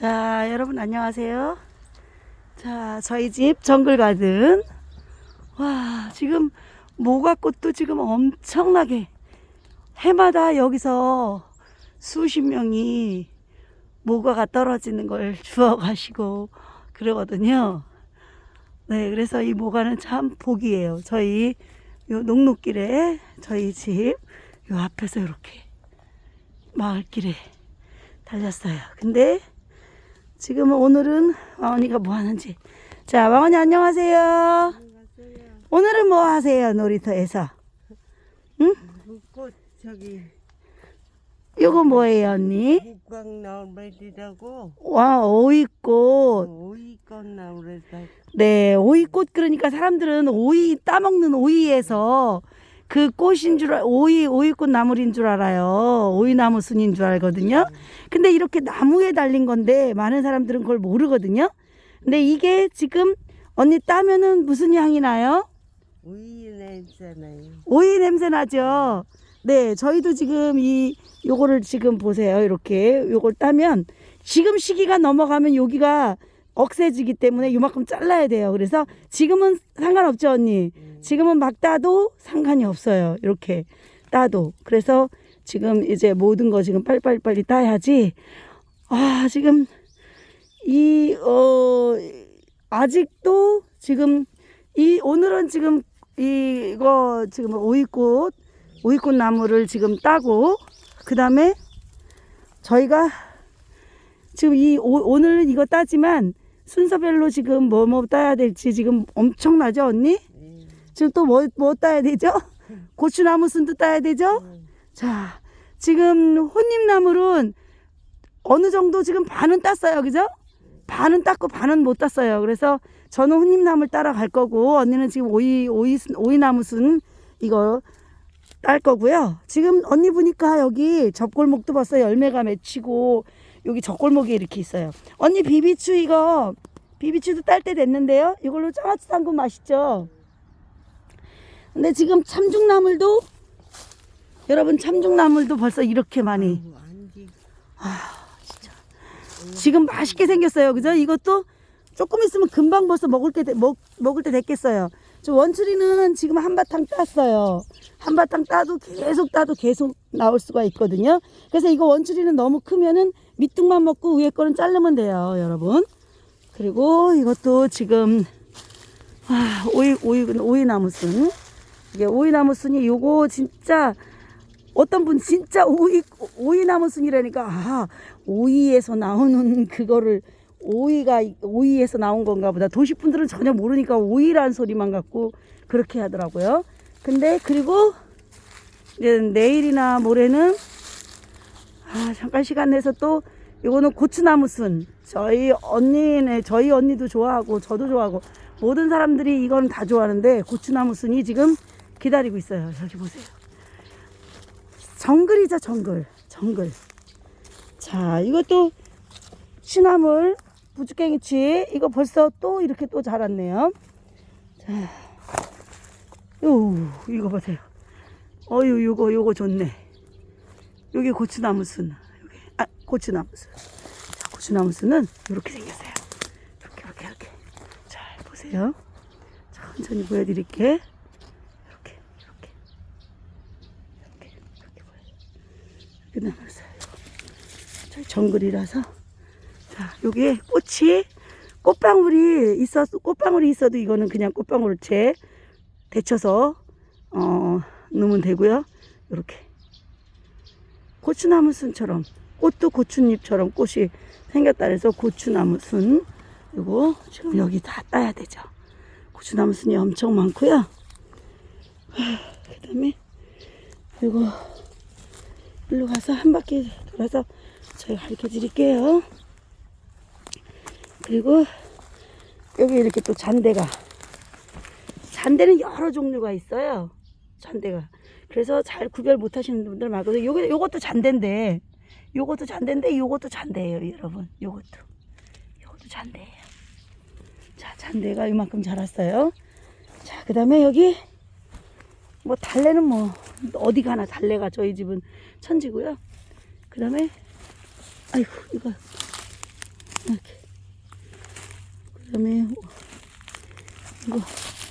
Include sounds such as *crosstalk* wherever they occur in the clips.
자, 여러분 안녕하세요. 자, 저희 집 정글 가든. 와, 지금 모가꽃도 지금 엄청나게 해마다 여기서 수십 명이 모가가 떨어지는 걸 *laughs* 주워 가시고 그러거든요. 네, 그래서 이 모가는 참 복이에요. 저희 요 녹록길에 저희 집 요 앞에서 이렇게 마을길에 달렸어요. 근데 지금 오늘은 왕언니가 뭐 하는지. 자, 왕언니 안녕하세요. 오늘은 뭐 하세요, 놀이터에서? 꽃 저기 요거 뭐예요, 언니? 북광 나물이라고 와, 오이꽃. 오이꽃 나물에다 네, 오이꽃 그러니까 사람들은 오이 따먹는 오이에서 그 꽃인 줄 알- 오이 오이꽃 나물인 줄 알아요. 오이 나무 순인 줄 알거든요. 근데 이렇게 나무에 달린 건데 많은 사람들은 그걸 모르거든요. 근데 이게 지금 언니 따면은 무슨 향이 나요? 오이 냄새 나요. 오이 냄새 나죠. 네, 저희도 지금 이 요거를 지금 보세요. 이렇게 요걸 따면 지금 시기가 넘어가면 여기가 억세지기 때문에 요만큼 잘라야 돼요. 그래서 지금은 상관없죠, 언니. 지금은 막 따도 상관이 없어요. 이렇게 따도. 그래서 지금 이제 모든 거 지금 빨리빨리 따야지. 아, 지금 이, 어, 아직도 지금 이, 오늘은 지금 이거 지금 오이꽃, 오이꽃 나무를 지금 따고, 그 다음에 저희가 지금 이 오, 오늘은 이거 따지만 순서별로 지금 뭐뭐 따야 될지 지금 엄청나죠, 언니? 예. 지금 또 뭐, 뭐 따야 되죠? *laughs* 고추나무 순도 따야 되죠? 자, 지금 혼잎나물은 어느 정도 지금 반은 땄어요. 그죠? 반은 땄고 반은 못 땄어요. 그래서 저는 혼잎나물 따라갈 거고 언니는 지금 오이, 오이, 순- 오이나무 순 이거 딸 거고요. 지금 언니 보니까 여기 접골목도 벌써 열매가 맺히고 여기 접골목이 이렇게 있어요. 언니 비비추 이거 비비추도 딸 때 됐는데요. 이걸로 장아찌 담근 맛있죠? 근데 지금 참중나물도 여러분 참중나물도 벌써 이렇게 많이 아이고, 안지 지금 맛있게 생겼어요. 그죠? 이것도 조금 있으면 금방 벌써 먹을 때 먹, 먹을 때 됐겠어요. 저 원추리는 지금 한바탕 땄어요. 한바탕 따도 계속 따도 계속 나올 수가 있거든요. 그래서 이거 원추리는 너무 크면은 밑둥만 먹고 위에 거는 자르면 돼요, 여러분. 그리고 이것도 지금 아, 오이 오이 오이 나무순 이게 오이 나무순이 요거 진짜 어떤 분 진짜 오이 오이 나무순이라니까 아 오이에서 나오는 그거를 오이가 오이에서 나온 건가 보다 도시 분들은 전혀 모르니까 오이란 소리만 갖고 그렇게 하더라고요. 근데 그리고 이제 내일이나 모레는 아 잠깐 시간 내서 또 요거는 고추나무 순. 저희 언니네 저희 언니도 좋아하고 저도 좋아하고 모든 사람들이 이건 다 좋아하는데 고추나무 순이 지금 기다리고 있어요. 저기 보세요. 정글이죠 정글. 정글. 자 이것도 시나물 부추깽이치 이거 벌써 또 이렇게 또 자랐네요. 자 요, 이거 보세요. 어유 요거 요거 좋네 여기 고추나무 순. 여기. 아 고추나무 순. 자, 고추나무 순은 이렇게 생겼어요. 이렇게 이렇게 이렇게. 잘 보세요. 천천히 보여드릴게. 이렇게 이렇게. 이렇게 이렇게 보여요. 이렇게 남았어요. 저희 정글이라서. 자 여기에 꽃이 꽃방울이 있어 꽃방울이 있어도 이거는 그냥 꽃방울을 채 데쳐서 어 넣으면 되고요. 이렇게 고추나무 순처럼 꽃도 고추잎처럼 꽃이 생겼다 그래서 고추나무 순. 이거 지금 여기 다 따야 되죠. 고추나무 순이 엄청 많고요. 그 다음에 이거 일로 가서 한 바퀴 돌아서 제가 가르쳐 드릴게요. 그리고 여기 이렇게 또 잔대가. 잔대는 여러 종류가 있어요. 잔대가 그래서 잘 구별 못 하시는 분들 많거든요. 요거 요것도 잔대인데 요것도 잔대인데 요것도 잔대예요, 여러분. 요것도 요것도 잔대예요. 자, 잔대가 이만큼 자랐어요. 자, 그 다음에 여기 뭐 달래는 뭐 어디 가나 달래가 저희 집은 천지고요. 그 다음에 아이고 이거 이렇게. 그 다음에 이거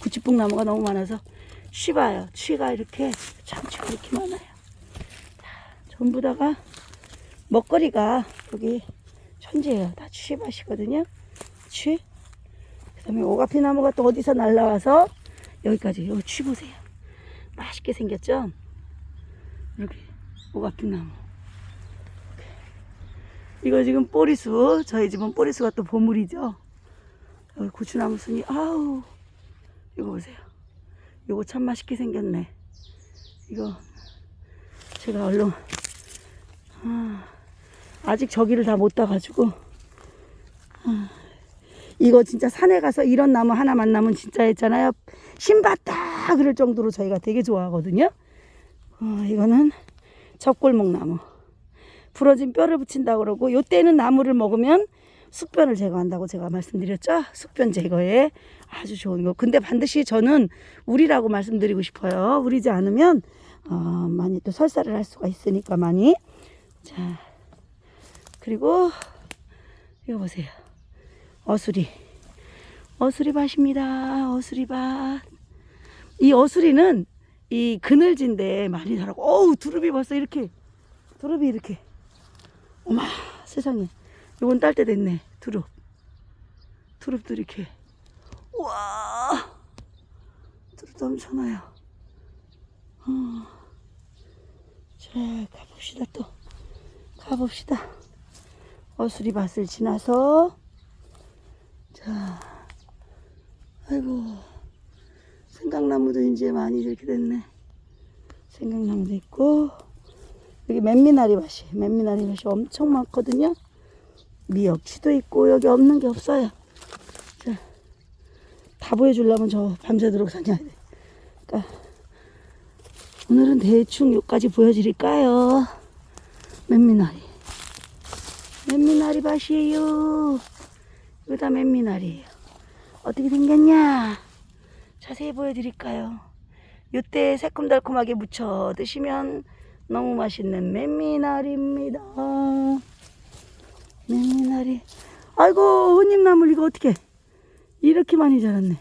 구치뽕 나무가 너무 많아서 쉬봐요. 취가 이렇게 참치가 이렇게 많아요. 자, 전부 다가 먹거리가 여기 천지예요. 다 취밭이거든요. 취. 그 다음에 오가피 나무가 또 어디서 날라와서 여기까지 여기 취 보세요. 맛있게 생겼죠? 이렇게 오가피 나무. 이거 지금 보리수. 저희 집은 보리수가 또 보물이죠. 여기 고추나무 순이 아우 이거 보세요. 이거 참 맛있게 생겼네. 이거 제가 얼른 아, 아직 저기를 다 못 따가지고 아, 이거 진짜 산에 가서 이런 나무 하나 만나면 진짜 했잖아요. 신봤다 그럴 정도로 저희가 되게 좋아하거든요. 어, 이거는 적골목 나무. 부러진 뼈를 붙인다 그러고 요때는 나무를 먹으면 숙변을 제거한다고 제가 말씀드렸죠. 숙변 제거에 아주 좋은 거. 근데 반드시 저는 우리라고 말씀드리고 싶어요. 우리지 않으면 어, 많이 또 설사를 할 수가 있으니까 많이. 자 그리고 이거 보세요. 어수리. 어수리밭입니다. 어수리밭. 이 어수리는 이 그늘진데 많이 자라고, 어우, 두릅이 벌써 이렇게, 두릅이 이렇게. 어마, 세상에. 요건 딸 때 됐네. 두릅. 두릅도 이렇게. 우와. 두릅도 엄청나요. 어. 자, 가봅시다, 또. 가봅시다. 어수리밭을 지나서 자, 아이고, 생강나무도 이제 많이 이렇게 됐네. 생강나무도 있고, 여기 맨미나리 밭이, 맨미나리 밭이 엄청 많거든요. 미역치도 있고, 여기 없는 게 없어요. 자, 다 보여주려면 저 밤새도록 다녀야 돼. 그러니까, 오늘은 대충 여기까지 보여드릴까요? 맨미나리. 맨미나리 밭이에요. 이거 다 맨미나리예요. 어떻게 생겼냐? 자세히 보여드릴까요? 요때 새콤달콤하게 무쳐 드시면 너무 맛있는 맨미나리입니다. 맨미나리. 아이고, 혼잎나물 이거 어떻게 이렇게 많이 자랐네.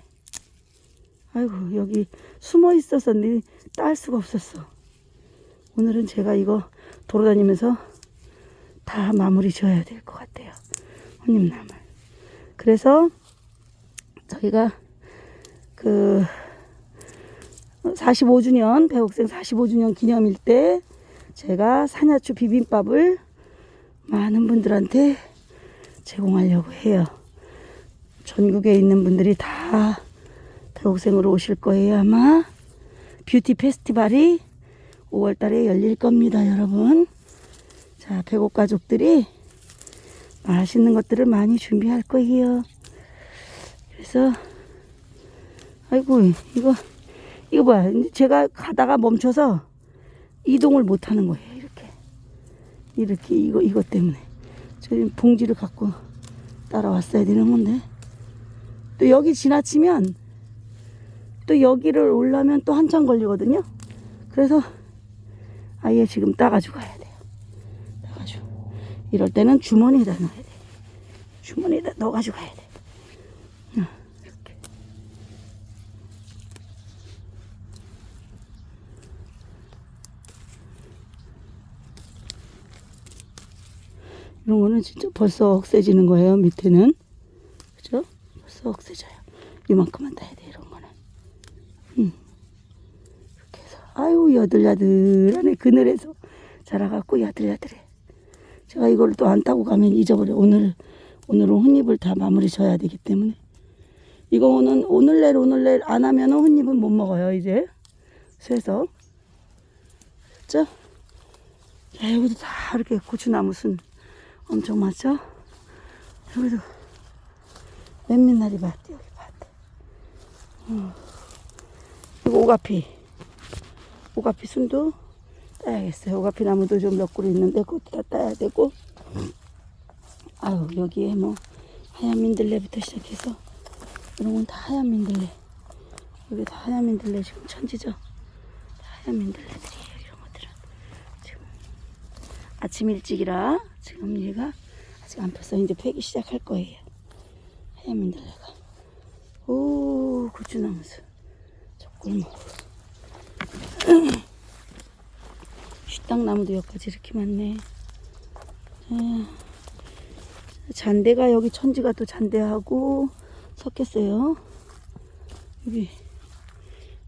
아이고, 여기 숨어 있어서 네, 딸 수가 없었어. 오늘은 제가 이거 돌아다니면서 다 마무리 지어야 될 것 같아요. 혼잎나물. 그래서 저희가 그 45주년 배옥생 45주년 기념일 때 제가 산야추 비빔밥을 많은 분들한테 제공하려고 해요. 전국에 있는 분들이 다 배옥생으로 오실 거예요 아마 뷰티 페스티벌이 5월 달에 열릴 겁니다 여러분. 자 배옥 가족들이 맛있는 것들을 많이 준비할 거예요. 그래서 아이고 이거 이거. 이제 제가 가다가 멈춰서 이동을 못 하는 거예요. 이렇게 이거 이것 때문에 저희 봉지를 갖고 따라왔어야 되는 건데 또 여기 지나치면 또 여기를 올라면 또 한참 걸리거든요. 그래서 아예 지금 따가지고 가야 돼요. 따가지고 이럴 때는 주머니에다 넣어야 돼. 주머니에다 넣어가지고 가야 돼. 어, 이렇게. 이런 거는 진짜 벌써 억세지는 거예요, 밑에는. 그죠? 벌써 억세져요. 이만큼만 따야 돼, 이런 거는. 음. 이렇게 해서, 아유, 여들야들하네. 그늘에서 자라갖고 야들야들해. 제가 이걸 또 안 따고 가면 잊어버려. 오늘, 오늘은 혼잎을 다 마무리 져야 되기 때문에. 이거는 오늘 내일 오늘 내일 안 하면은 혼잎은 못 먹어요, 이제. 쇠서. 그죠? 자, 여기도 다 이렇게 고추나무 순 엄청 많죠? 여기도 맨미나리 밭, 여기 밭. 음. 이거 오가피. 오가피 순도 따야겠어요. 오가피 나무도 좀 몇 그루 있는데 그것도 다 따야 되고. 아유, 여기에 뭐 하얀 민들레부터 시작해서 이런 건 다 하얀 민들레. 여기 다 하얀 민들레 지금 천지죠? 다 하얀 민들레들이에요, 이런 것들은. 지금 아침 일찍이라 지금 얘가 아직 안 폈어요. 이제 패기 시작할 거예요. 하얀 민들레가. 오, 고추나무수. 저 꿀목. 식당나무도 여기까지 이렇게 많네. 아, 잔대가 여기 천지가 또 잔대하고 섞였어요. 여기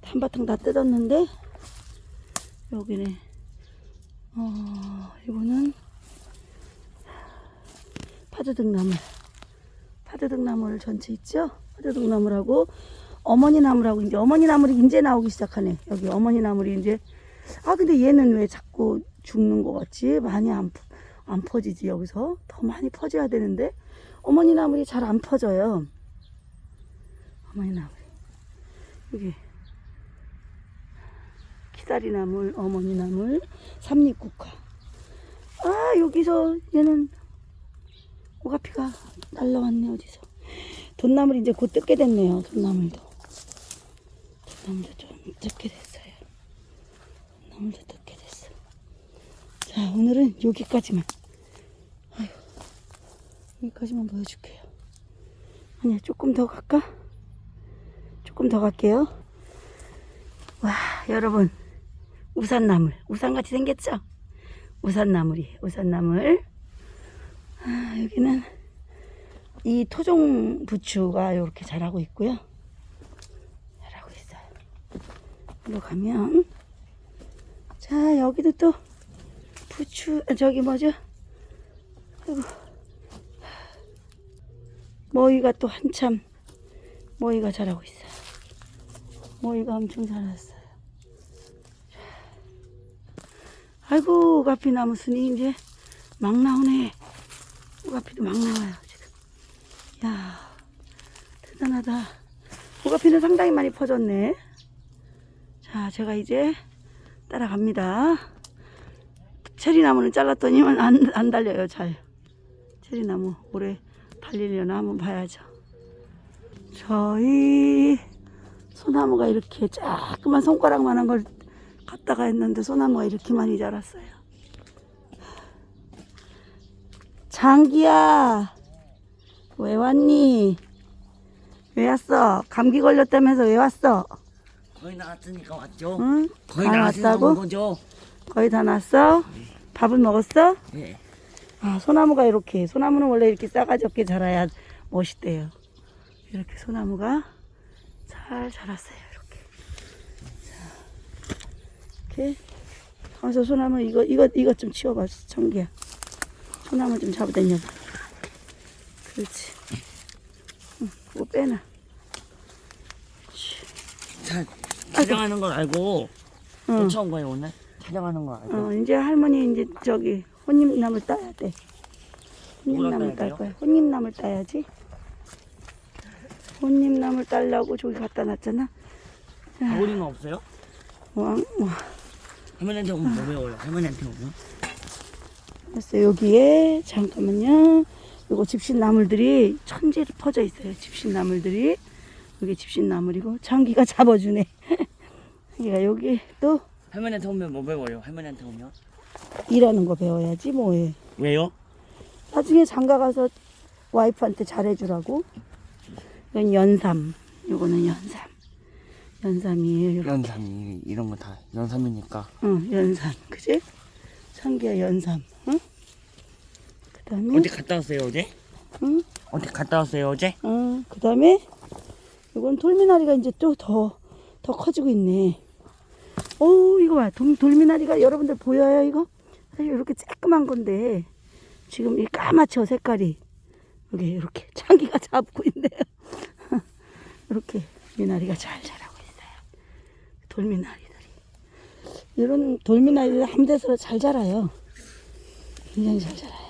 한바탕 다 뜯었는데 여기네. 어, 이거는 파도등나물. 파도등나물 전체 있죠? 파도등나물하고 어머니 나물하고 이제 어머니 나물이 이제 나오기 시작하네. 여기 어머니 나물이 이제 아 근데 얘는 왜 자꾸 죽는 것 같지? 많이 안, 퍼- 안 퍼지지 여기서 더 많이 퍼져야 되는데 어머니 나물이 잘 안 퍼져요. 어머니 나물이 여기 기다리 나물, 어머니 나물, 삼립국화. 아 여기서 얘는 오가피가 날라왔네 어디서. 돈나물 이제 곧 뜯게 됐네요. 돈나물도. 돈나물도 좀 뜯게 됐어요. 돈나물도 뜯게 됐어. 자 오늘은 여기까지만. 아유 여기까지만 보여줄게요. 아니야 조금 더 갈까? 조금 더 갈게요. 와 여러분 우산나물 우산같이 생겼죠? 우산나물이 우산나물 아, 여기는 이 토종 부추가 이렇게 자라고 있고요. 자라고 있어요. 이리로 가면 자 여기도 또 부추 아, 저기 뭐죠? 아이고 머위가 또 한참 머위가 자라고 있어요. 머위가 엄청 자랐어요. 아이고 오가피 나무 순이 이제 막 나오네. 오가피도 막 나와요 지금. 야 대단하다. 오가피는 상당히 많이 퍼졌네. 자 제가 이제 따라갑니다. 체리나무는 잘랐더니만 안, 안 달려요 잘. 체리나무 올해 달리려나 한번 봐야죠. 저희 소나무가 이렇게 조그만 손가락만한 걸 갖다가 했는데 소나무가 이렇게 많이 자랐어요. 장기야, 왜 왔니? 왜 왔어? 감기 걸렸다면서 왜 왔어? 거의 나왔으니까 왔죠. 응? 거의 다 나왔으니까 온 왔다고? 거죠. 거의 다 났어? 밥은 먹었어? 예. 아, 소나무가 이렇게, 소나무는 원래 이렇게 싸가지 없게 자라야 멋있대요. 이렇게 소나무가 잘 자랐어요, 이렇게. 자, 이렇게. 가서 소나무, 이거, 이거, 이것 좀 치워봐, 청기야. 소나무 좀 잡아당겨봐. 그렇지. 응, 그거 빼놔. 자, 촬영하는 걸 알고 응. 쫓아온 거예요 오늘. 촬영하는 걸 알고. 어, 이제 할머니 이제 저기 혼잎나물 따야 돼. 혼잎나물 딸 따야 거야. 혼잎나물 따야지. 혼잎나물 딸라고 저기 갖다 놨잖아. 어린이 없어요? 왕, 와, 할머니한테 오면 뭐 배워요? 할머니한테 오면? 그래서 여기에 잠깐만요. 요거 집신나물들이 천지로 퍼져 있어요. 집신나물들이 여기 집신나물이고 장기가 잡아주네. *laughs* 여기가 여기 또 할머니한테 오면 뭐 배워요? 할머니한테 오면? 일하는 거 배워야지 뭐해. 왜요? 나중에 장가 가서 와이프한테 잘해주라고. 이건 연삼. 요거는 연삼. 연삼이에요. 연삼이 이런 거 다 연삼이니까. 응, 연삼. 그지? 창기야, 연삼. 응? 그 다음에, 어디 갔다 왔어요 어제? 응? 어디 갔다 왔어요 어제? 응, 그 다음에, 요건 돌미나리가 이제 또 더, 더 커지고 있네. 오, 이거 봐. 돌, 돌미나리가 여러분들 보여요, 이거? 사실 이렇게 쬐끄만 건데, 지금 이 까맣죠, 색깔이. 여기 이렇게 *laughs* 창기가 잡고 있네요. *laughs* 이렇게 미나리가 잘 자라고 있어요. 돌미나리들 이. 이런 돌미나리들 한 데서 잘 자라요. 굉장히 잘 자라요.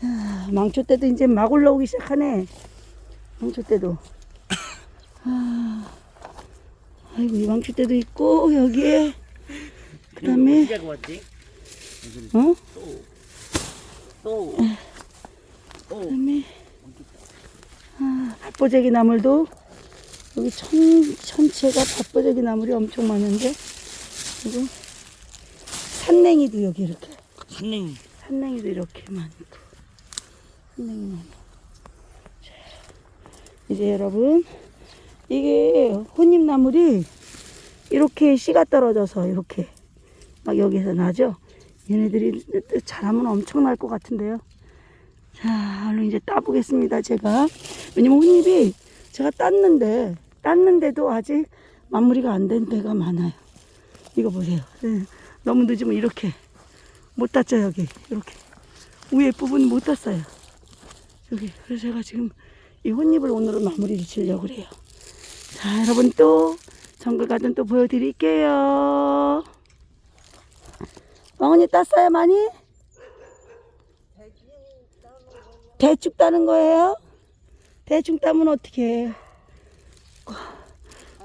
자, 망초 때도 이제 막 올라오기 시작하네. 망초 때도. 아, 아이고, 이 망초 때도 있고, 여기에. 그 다음에? 어? 또. 또. 그 다음에 아, 밥보재기 나물도 여기 천 천체가 밥보재기 나물이 엄청 많은데 그리고 산냉이도 여기 이렇게 산냉이. 산냉이도 이렇게 많고 한냉이나무. 자, 이제 여러분 이게 혼잎나물이 이렇게 씨가 떨어져서 이렇게 막 여기서 나죠. 얘네들이 자라면 엄청날 것 같은데요. 자, 얼른 이제 따보겠습니다, 제가. 왜냐면 혼잎이 제가 땄는데, 땄는데도 아직 마무리가 안 된 데가 많아요. 이거 보세요. 네, 너무 늦으면 이렇게 못 땄죠, 여기. 이렇게. 위에 부분 못 땄어요. 여기. 그래서 제가 지금 이 혼잎을 오늘은 마무리를 지려고 그래요. 자, 여러분 또 정글 가든 또 보여드릴게요. 왕언니 땄어요, 많이? 대충 따는 거예요? 대충 따면 어떻게 해?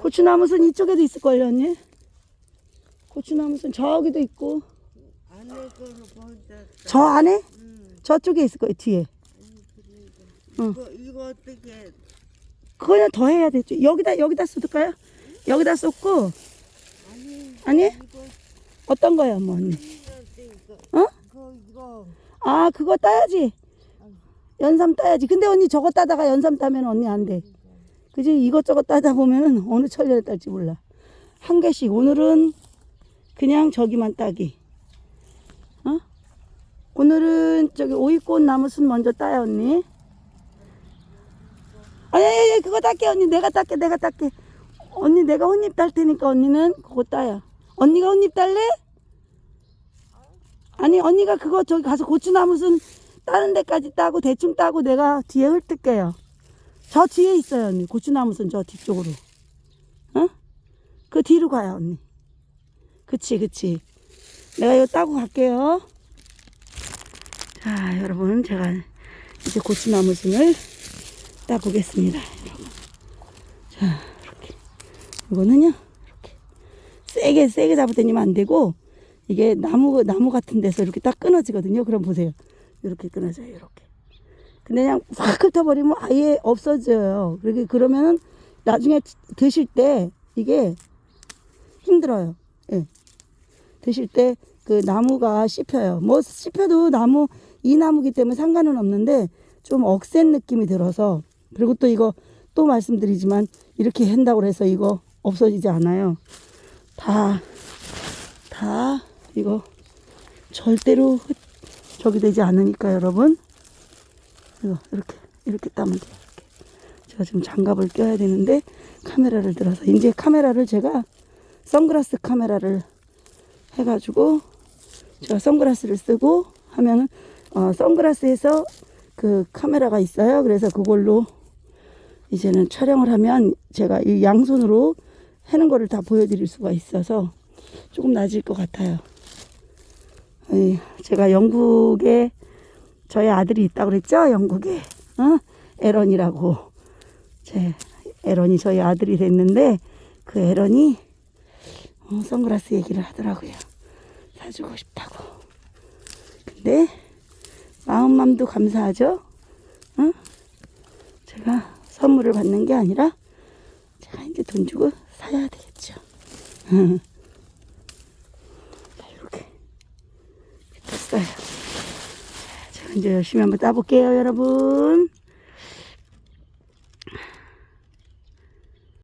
고추나무선 이쪽에도 있을걸요, 언니? 고추나무선 저기도 있고. 저 안에? 음, 저쪽에 있을 거예요, 뒤에. 이거 이거 어떻게? 그거는 더 해야 되죠. 여기다, 여기다 쏟을까요? 여기다 쏟고, 아니 아니? 이거 어떤 거예요, 뭐, 언니? 이거 어? 이거 이거 아, 그거 따야지. 연삼 따야지. 근데 언니 저거 따다가 연삼 따면 언니 안 돼. 그지? 이것저것 따다 보면은 어느 천년에 딸지 몰라. 한 개씩. 오늘은 그냥 저기만 따기. 어? 오늘은 저기 오이꽃 나무순 먼저 따요, 언니. 아니, 아니, 아니, 그거 딸게, 언니. 내가 딸게, 내가 딸게. 언니, 내가 혼잎 딸 테니까 언니는 그거 따요. 언니가 혼잎 딸래? 아니 언니가 그거 저기 가서 고추나무순 따는 데까지 따고 대충 따고 내가 뒤에 훑을게요. 저 뒤에 있어요 언니 고추나무순 저 뒤쪽으로. 어? 그 뒤로 가요 언니. 그치 그치. 내가 이거 따고 갈게요. 자 여러분 제가 이제 고추나무순을 따보겠습니다. 자 이렇게 이거는요 이렇게 세게 세게 잡을 때니면 안 되고 이게 나무 나무 같은 데서 이렇게 딱 끊어지거든요. 그럼 보세요. 이렇게 끊어져요. 이렇게. 근데 그냥 확 훑어버리면 아예 없어져요. 그렇게 그러면은 나중에 드실 때 이게 힘들어요. 예. 드실 때 그 나무가 씹혀요. 뭐 씹혀도 나무 이 나무기 때문에 상관은 없는데 좀 억센 느낌이 들어서 그리고 또 이거 또 말씀드리지만 이렇게 한다고 해서 이거 없어지지 않아요. 다 다 이거 절대로 흩- 저기 되지 않으니까 여러분 이거 이렇게 이렇게 따면 돼요 제가 지금 장갑을 껴야 되는데 카메라를 들어서 이제 카메라를 제가 선글라스 카메라를 해가지고 제가 선글라스를 쓰고 하면은 어, 선글라스에서 그 카메라가 있어요 그래서 그걸로 이제는 촬영을 하면 제가 이 양손으로 하는 거를 다 보여드릴 수가 있어서 조금 낮을 것 같아요. 제가 영국에 저희 아들이 있다고 그랬죠? 영국에. 어? 에런이라고. 제 에런이 저희 아들이 됐는데 그 에런이 어, 선글라스 얘기를 하더라고요. 사주고 싶다고. 근데 마음맘도 감사하죠? 어? 제가 선물을 받는 게 아니라 제가 이제 돈 주고 사야 되겠죠. *laughs* 자, 이렇게 됐어요. 자, 제가 이제 열심히 한번 따볼게요, 여러분.